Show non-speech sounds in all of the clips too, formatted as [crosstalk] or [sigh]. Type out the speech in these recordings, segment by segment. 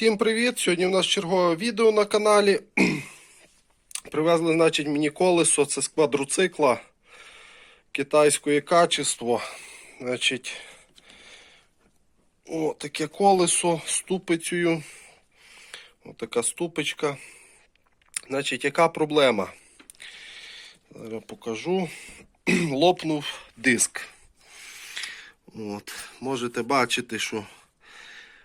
Всім привіт! Сьогодні у нас чергове відео на каналі. [clears throat] Привезли, значить, мені колесо. Це з квадроцикла китайської качество. Значить, о, таке колесо ступицею. Ось така ступочка. Значить, яка проблема? Зараз покажу. [clears throat] Лопнув диск. От. Можете бачити, що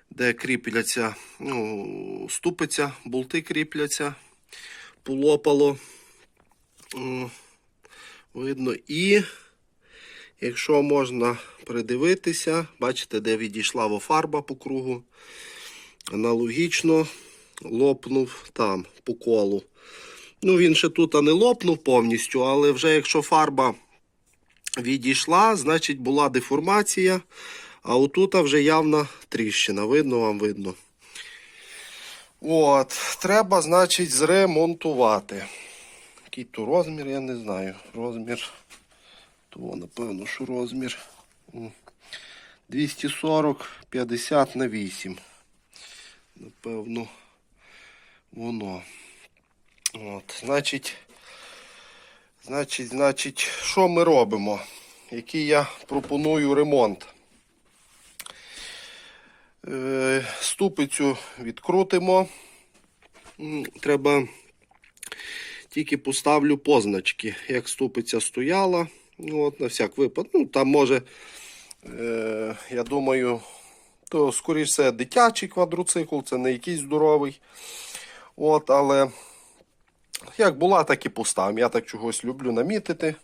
де кріпляться, ну, ступиця, болти кріпляться, полопало. Видно. І якщо можна придивитися, бачите, де відійшла фарба по кругу. Аналогічно лопнув там по колу. Ну, він ще тут не лопнув повністю, але вже якщо фарба відійшла, значить була деформація. А отут вже явна тріщина. Видно вам видно. От, треба, значить, зремонтувати. Який то розмір, я не знаю. Розмір. То, напевно, що розмір. 240 50 на 8. Напевно, воно. От, значить, значить, значить, що ми робимо? Який я пропоную ремонт? Е, Ступицю відкрутимо. Треба тільки поставлю позначки, як ступиця стояла. Ну, От, на всяк випадок. Ну, там може, е, я думаю, то, скоріш все, дитячий квадроцикл, це не якийсь здоровий. От, але як була, так і поставим. Я так чогось люблю намітити.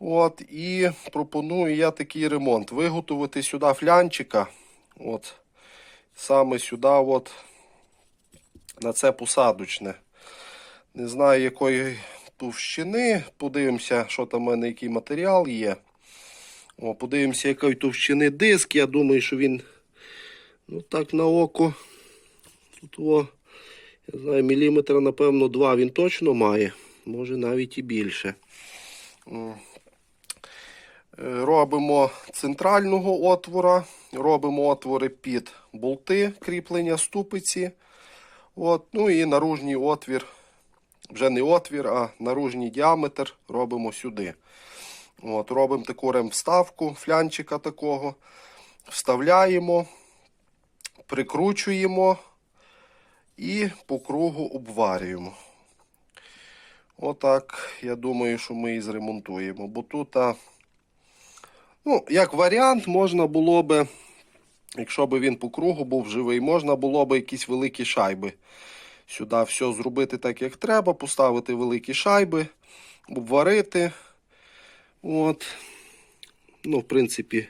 От, і пропоную я такий ремонт. Виготовити сюди флянчика. От, саме сюди, от, на це посадочне. Не знаю, якої товщини. Подивимося, що там в мене, який матеріал є. О, подивимося, якої товщини диск. Я думаю, що він ну так на око. Тут о, я знаю, міліметра, напевно, два він точно має. Може навіть і більше. Робимо центрального отвора, робимо отвори під болти кріплення ступиці. От, ну і наружній отвір, вже не отвір, а наружній діаметр робимо сюди. От, робимо таку ремвставку, флянчика такого. Вставляємо, прикручуємо і по кругу обварюємо. Отак, я думаю, що ми і зремонтуємо. Бо тут. Ну, як варіант, можна було би, якщо б він по кругу був живий, можна було б якісь великі шайби. Сюди все зробити так, як треба, поставити великі шайби, обварити. От. Ну, в принципі,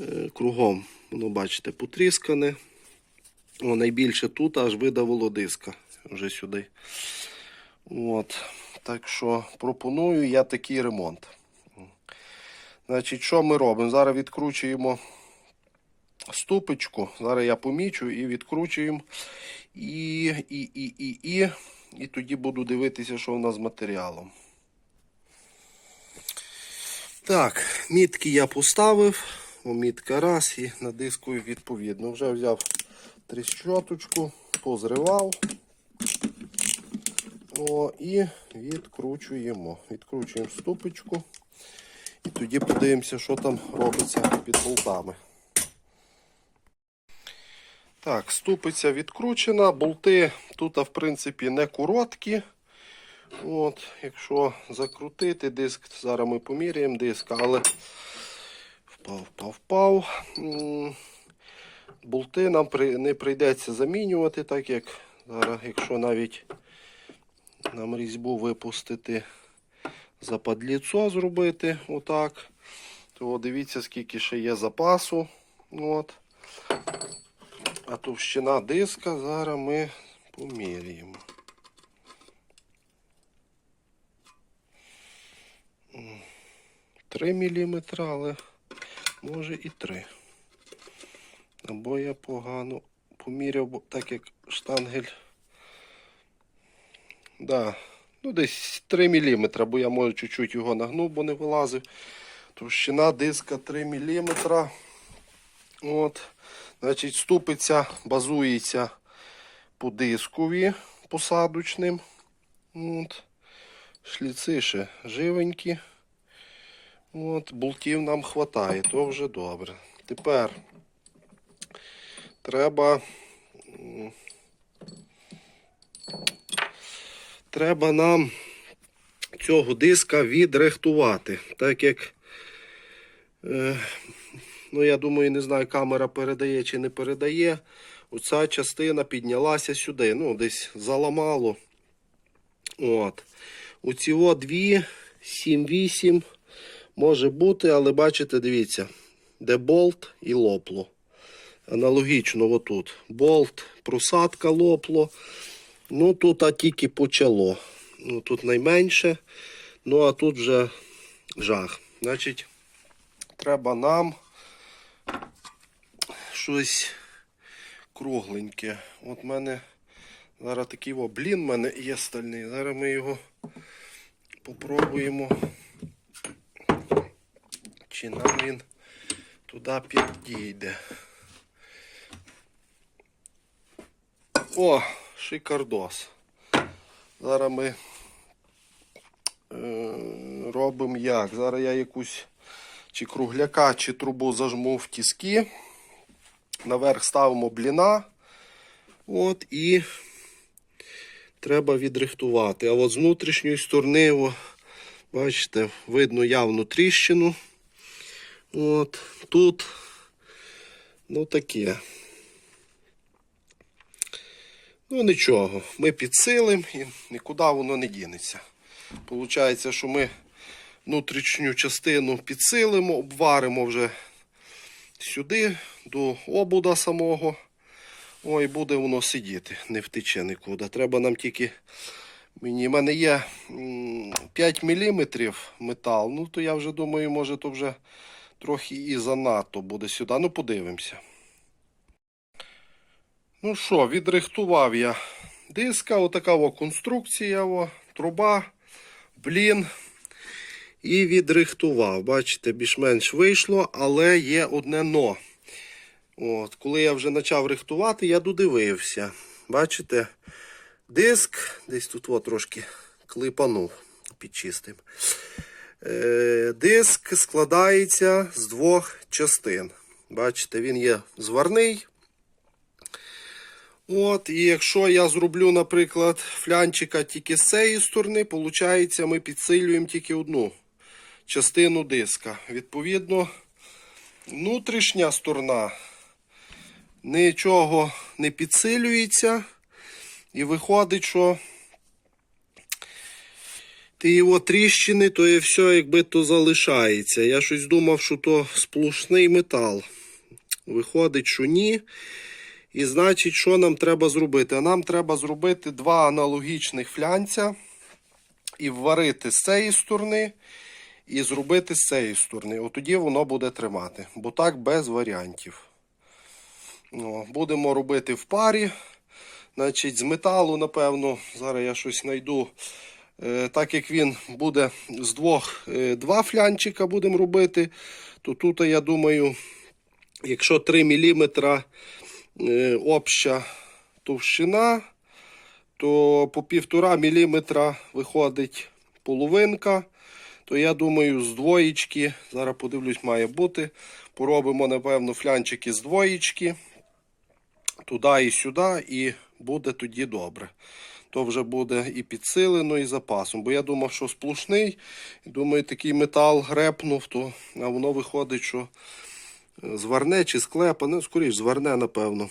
е, кругом, воно, бачите, потріскане. О, найбільше тут аж видавило диска вже сюди. От. Так що пропоную я такий ремонт. Значить, що ми робимо? Зараз відкручуємо ступочку. Зараз я помічу і відкручуємо. І, і, і, і, і, і тоді буду дивитися, що в нас з матеріалом. Так, мітки я поставив. Мітка раз і на диску відповідно. Вже взяв тріщоточку, позривав. О, і відкручуємо. Відкручуємо ступочку. І тоді подивимося, що там робиться під болтами. Так, ступиця відкручена. Болти тут, в принципі, не короткі. От, Якщо закрутити диск, зараз ми поміряємо диск, але впав, впав, впав. Болти нам не прийдеться замінювати, так як зараз, якщо навіть нам різьбу випустити западліцо зробити отак. То дивіться, скільки ще є запасу. От. А товщина диска зараз ми поміряємо. М, 3 мм, але може і 3. Або я погано поміряв, бо так як штангель. Да, Ну, десь 3 мм, бо я може чуть-чуть його нагнув, бо не вилазив. Товщина диска 3 мм. От. Значить, ступиця базується по дискові посадочним. От. Шліци ще живенькі. От, болтів нам хватає, то вже добре. Тепер треба. Треба нам цього диска відрихтувати. Так як, е, ну я думаю, не знаю, камера передає чи не передає. Оця частина піднялася сюди. Ну, десь заламало. От. Оці о дві, 7-8 може бути, але бачите, дивіться, де болт і лопло. Аналогічно отут. Болт, просадка лопло. Ну, тут а тільки почало. Ну, тут найменше. Ну, а тут вже жах. Значить, треба нам щось кругленьке. От в мене зараз такий о, блін в мене є стальний. Зараз ми його попробуємо. Чи нам він туди підійде. О, шикардос. Зараз ми е, робимо як? Зараз я якусь чи кругляка, чи трубу зажму в тіски. Наверх ставимо бліна. От і треба відрихтувати. А от з внутрішньої сторони, о, бачите, видно явну тріщину. От тут, ну таке. Ну нічого, ми підсилимо і нікуди воно не дінеться. Получається, що ми внутрішню частину підсилимо, обваримо вже сюди, до обуда самого. Ой, буде воно сидіти, не втече нікуди. Треба нам тільки. Мені в мене є 5 мм метал. Ну, то я вже думаю, може, то вже трохи і занадто буде сюди. Ну, подивимося. Ну що, відрихтував я диска, отака конструкція, о, труба, блін. І відрихтував. Бачите, більш-менш вийшло, але є одне но. От, коли я вже почав рихтувати, я додивився. Бачите, диск, десь тут о, трошки клипанув під чистим. Е, диск складається з двох частин. Бачите, він є зварний. От, і якщо я зроблю, наприклад, флянчика тільки з цієї сторони, виходить, ми підсилюємо тільки одну частину диска. Відповідно, внутрішня сторона нічого не підсилюється. І виходить, що ті його тріщини, то і все якби то залишається. Я щось думав, що то сплошний метал. Виходить, що ні. І значить, що нам треба зробити? Нам треба зробити два аналогічних флянця і вварити з цієї сторони, і зробити з цієї сторони. От тоді воно буде тримати. Бо так без варіантів. О, будемо робити в парі. Значить, з металу, напевно, зараз я щось знайду. Е, так як він буде з двох е, два флянчика будемо робити, то тут, я думаю, якщо 3 мм е, обща товщина, то по 1,5 мм виходить половинка. То я думаю, з двоєчки, зараз подивлюсь, має бути. Поробимо, напевно, флянчики з двоєчки. Туди і сюди, і буде тоді добре. То вже буде і підсилено, і запасом. Бо я думав, що сплошний. Думаю, такий метал грепнув, то а воно виходить, що е, зварне чи склепа, ну, скоріш, зварне, напевно.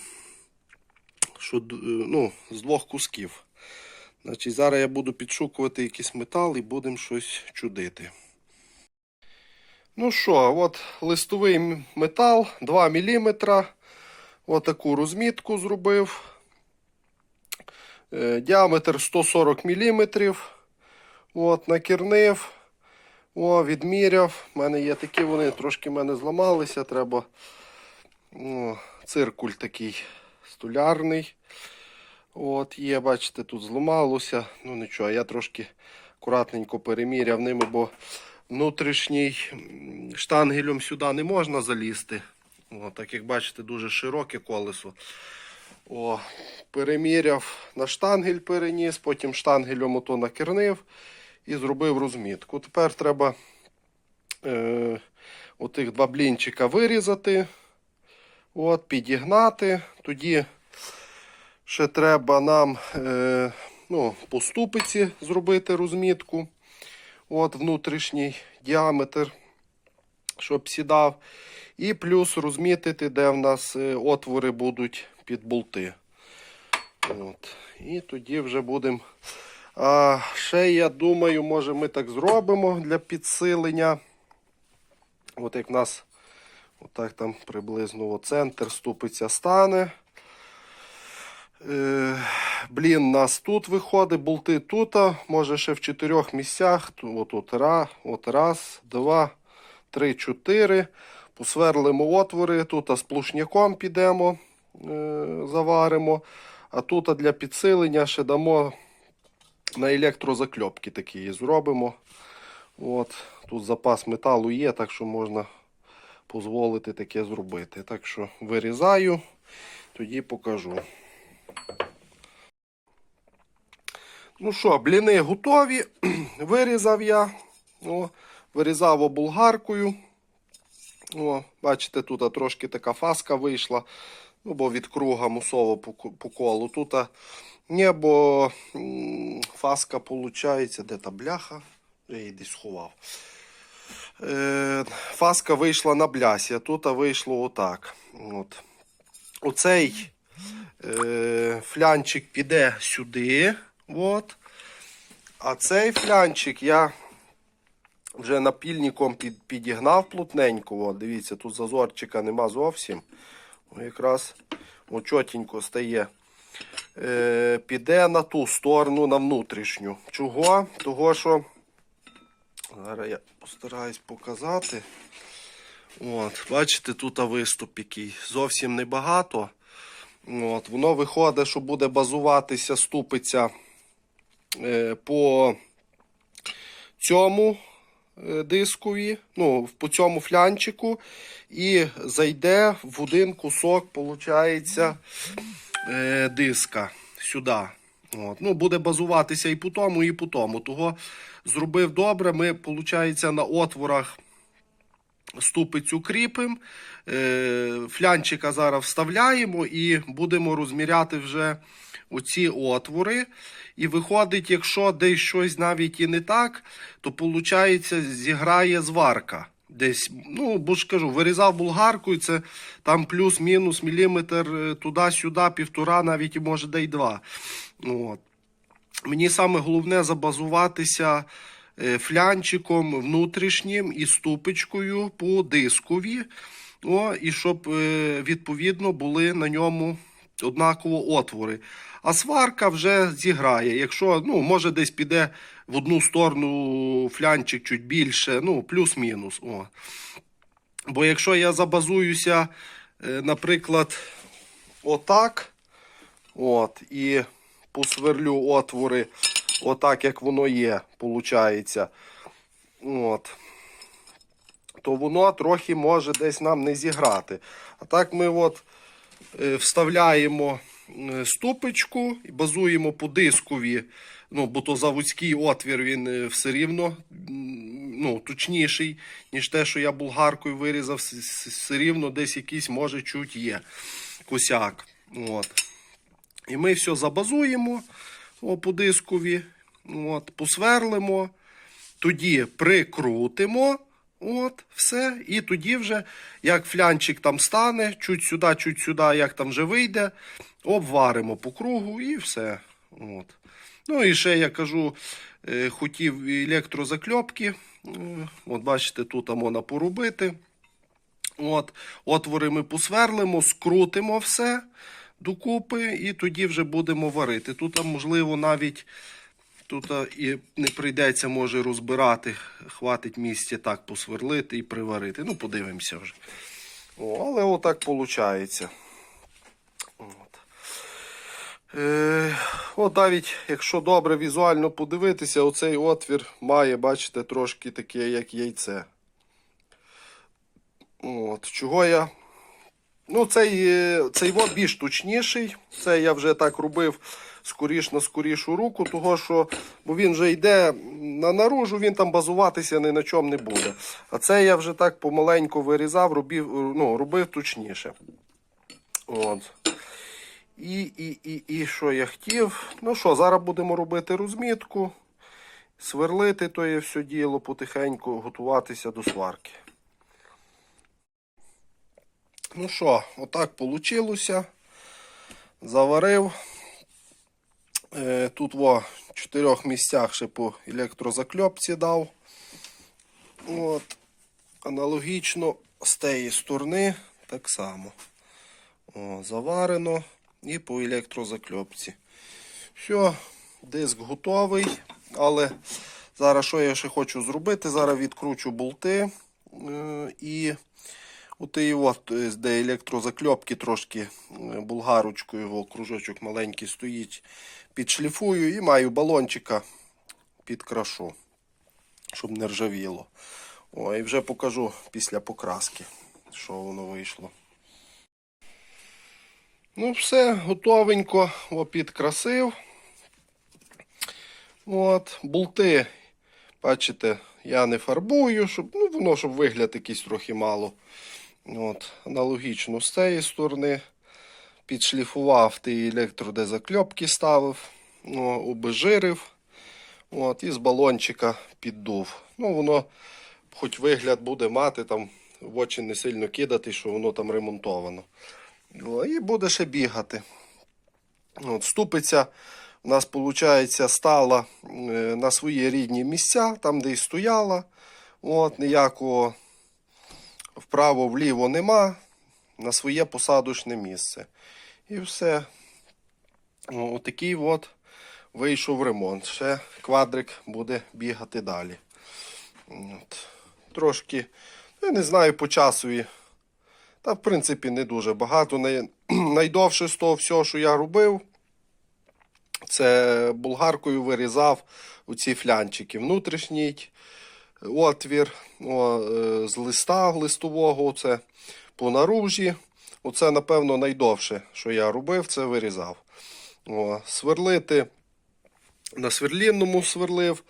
Що, е, ну, з двох кусків. Значить, зараз я буду підшукувати якийсь метал і будемо щось чудити. Ну що, от листовий метал 2 мм. Отаку розмітку зробив. Е, Діаметр 140 мм. От, накірнив. О, відміряв. У мене є такі, вони трошки в мене зламалися. Треба о, циркуль такий столярний. От, є, бачите, тут зламалося. Ну нічого, я трошки акуратненько переміряв ними, бо внутрішній штангелем сюди не можна залізти. О, так як бачите, дуже широке колесо. О, переміряв на штангель переніс, потім штангелем ото накернив і зробив розмітку. Тепер треба е, отих два блінчика вирізати, от, підігнати. Тоді ще треба нам е, ну, по ступиці зробити розмітку. От внутрішній діаметр, щоб сідав. І плюс розмітити, де в нас е, отвори будуть під болти. От. І тоді вже будемо. А ще я думаю, може ми так зробимо для підсилення. От як в нас отак там приблизно центр ступиця стане. Е, блін, нас тут виходить, болти тут, може ще в чотирьох місцях. От, от, от раз, два, три, чотири. Посверлимо отвори, тут а, сплушняком підемо, е, заваримо. А тут для підсилення ще дамо на електрозакльопки такі зробимо. От, тут запас металу є, так що можна дозволити таке зробити. Так що вирізаю, тоді покажу. Ну що, бліни готові. [clears throat] Вирізав я. О, вирізав болгаркою. О, бачите, тут трошки така фаска вийшла. Ну, бо від круга мусово по, колу. Тут небо фаска виходить. Де та бляха? Я її десь сховав. Е, фаска вийшла на блясі, а тут вийшло отак. От. Оцей е, флянчик піде сюди. От. А цей флянчик я вже напільником під, підігнав плотненько. От, дивіться, тут зазорчика нема зовсім. Якраз чотенько стає. Е, піде на ту сторону, на внутрішню. Чого? Того, що зараз я постараюсь показати. От, бачите, тут виступ який. Зовсім небагато. От, воно виходить, що буде базуватися ступиця е, по цьому дискові, ну, по цьому флянчику, і зайде в один кусок, виходить, е, диска сюди. От. Ну, буде базуватися і по тому, і по тому. Того зробив добре. Ми, виходить, на отворах ступицю кріпимо, е, флянчика зараз вставляємо і будемо розміряти вже оці отвори. І виходить, якщо десь щось навіть і не так, то виходить, зіграє зварка. Десь, ну, бо ж кажу, вирізав булгаркою, це там плюс-мінус міліметр е, туди-сюди, півтора, навіть може де й два. От. Мені саме головне забазуватися флянчиком внутрішнім і ступичкою по дискові. О, і щоб е, відповідно були на ньому однаково отвори. А сварка вже зіграє. Якщо ну, може десь піде в одну сторону флянчик чуть більше, ну, плюс-мінус. О. Бо якщо я забазуюся, е, наприклад, отак, от, і посверлю отвори, отак, як воно є, виходить. От. То воно трохи може десь нам не зіграти. А так ми от е, вставляємо ступичку і базуємо по дискові. Ну, бо то заводський отвір він е, все рівно ну, точніший, ніж те, що я булгаркою вирізав, все рівно десь якийсь, може, чуть є косяк. От. І ми все забазуємо о, по дискові, от, посверлимо, тоді прикрутимо. От, все. І тоді вже, як флянчик там стане, чуть сюди, чуть сюди, як там вже вийде, обваримо по кругу і все. От. Ну і ще я кажу, е, хотів електрозакльопки. Е, От бачите, тут можна порубити. От, отвори ми посверлимо, скрутимо все докупи, і тоді вже будемо варити. Тут, можливо, навіть тут і не прийдеться, може, розбирати, хватить місця так посверлити і приварити. Ну, подивимося вже. О, але отак виходить. От. Е, от навіть, якщо добре візуально подивитися, оцей отвір має, бачите, трошки таке, як яйце. От, чого я Ну, цей, е, цей вот більш точніший. Це я вже так робив скоріш на скорішу руку, того що бо він вже йде на наружу, він там базуватися ні на чому не буде. А це я вже так помаленьку вирізав, робив, ну, робив точніше. От. І, і, і, і що я хотів? Ну що, зараз будемо робити розмітку, сверлити то є все діло, потихеньку готуватися до сварки. Ну що, отак вийшло. Заварив. Е, Тут во в чотирьох місцях ще по електрозакльопці дав. От. Аналогічно з тієї сторони так само. О, заварено і по електрозакльопці. Все, диск готовий. Але зараз що я ще хочу зробити? Зараз відкручу болти е, і от, е, де електрозакльопки трошки е, булгарочкою, його кружочок маленький стоїть, підшліфую і маю балончика підкрашу, щоб не ржавіло. О, і вже покажу після покраски, що воно вийшло. Ну, все, готовенько, о, підкрасив. От, болти, бачите, я не фарбую, щоб, ну, воно, щоб вигляд якийсь трохи мало. От, аналогічно з цієї сторони. Підшліфував ті електро, де закльопки ставив, ну, обезжирив. От, і з балончика піддув. Ну, воно, хоч вигляд буде мати, там в очі не сильно кидати, що воно там ремонтовано. І буде ще бігати. От, ступиця у нас, виходить, стала е, на свої рідні місця, там, де і стояла. От, ніякого вправо-вліво нема, на своє посадочне місце. І все. О, Отакий от вийшов ремонт. Ще квадрик буде бігати далі. От. Трошки, я не знаю, по часові. Та, в принципі, не дуже багато. Най... [clears throat] Найдовше з того всього, що я робив, це болгаркою вирізав оці флянчики. Внутрішній отвір о, е, з листа листового, оце по наружі. Оце, напевно, найдовше, що я робив, це вирізав. О, сверлити на сверлінному сверлив.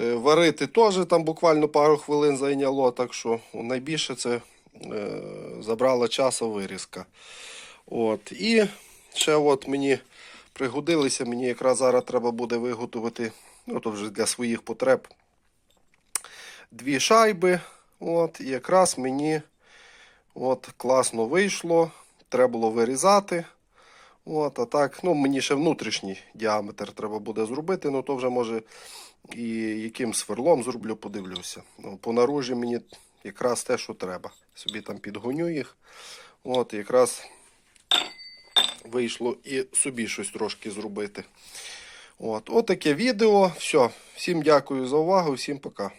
Е, Варити теж там буквально пару хвилин зайняло, так що найбільше це е, забрала часу вирізка. От. І ще от мені пригодилися, мені якраз зараз треба буде виготовити, ну то вже для своїх потреб, дві шайби. От, і якраз мені от, класно вийшло. Треба було вирізати. От, а так, ну, мені ще внутрішній діаметр треба буде зробити, ну то вже може і яким сверлом зроблю, подивлюся. Ну, по наружі мені якраз те, що треба. Собі там підгоню їх. От, якраз вийшло і собі щось трошки зробити. От, таке відео. Все. Всім дякую за увагу, всім пока.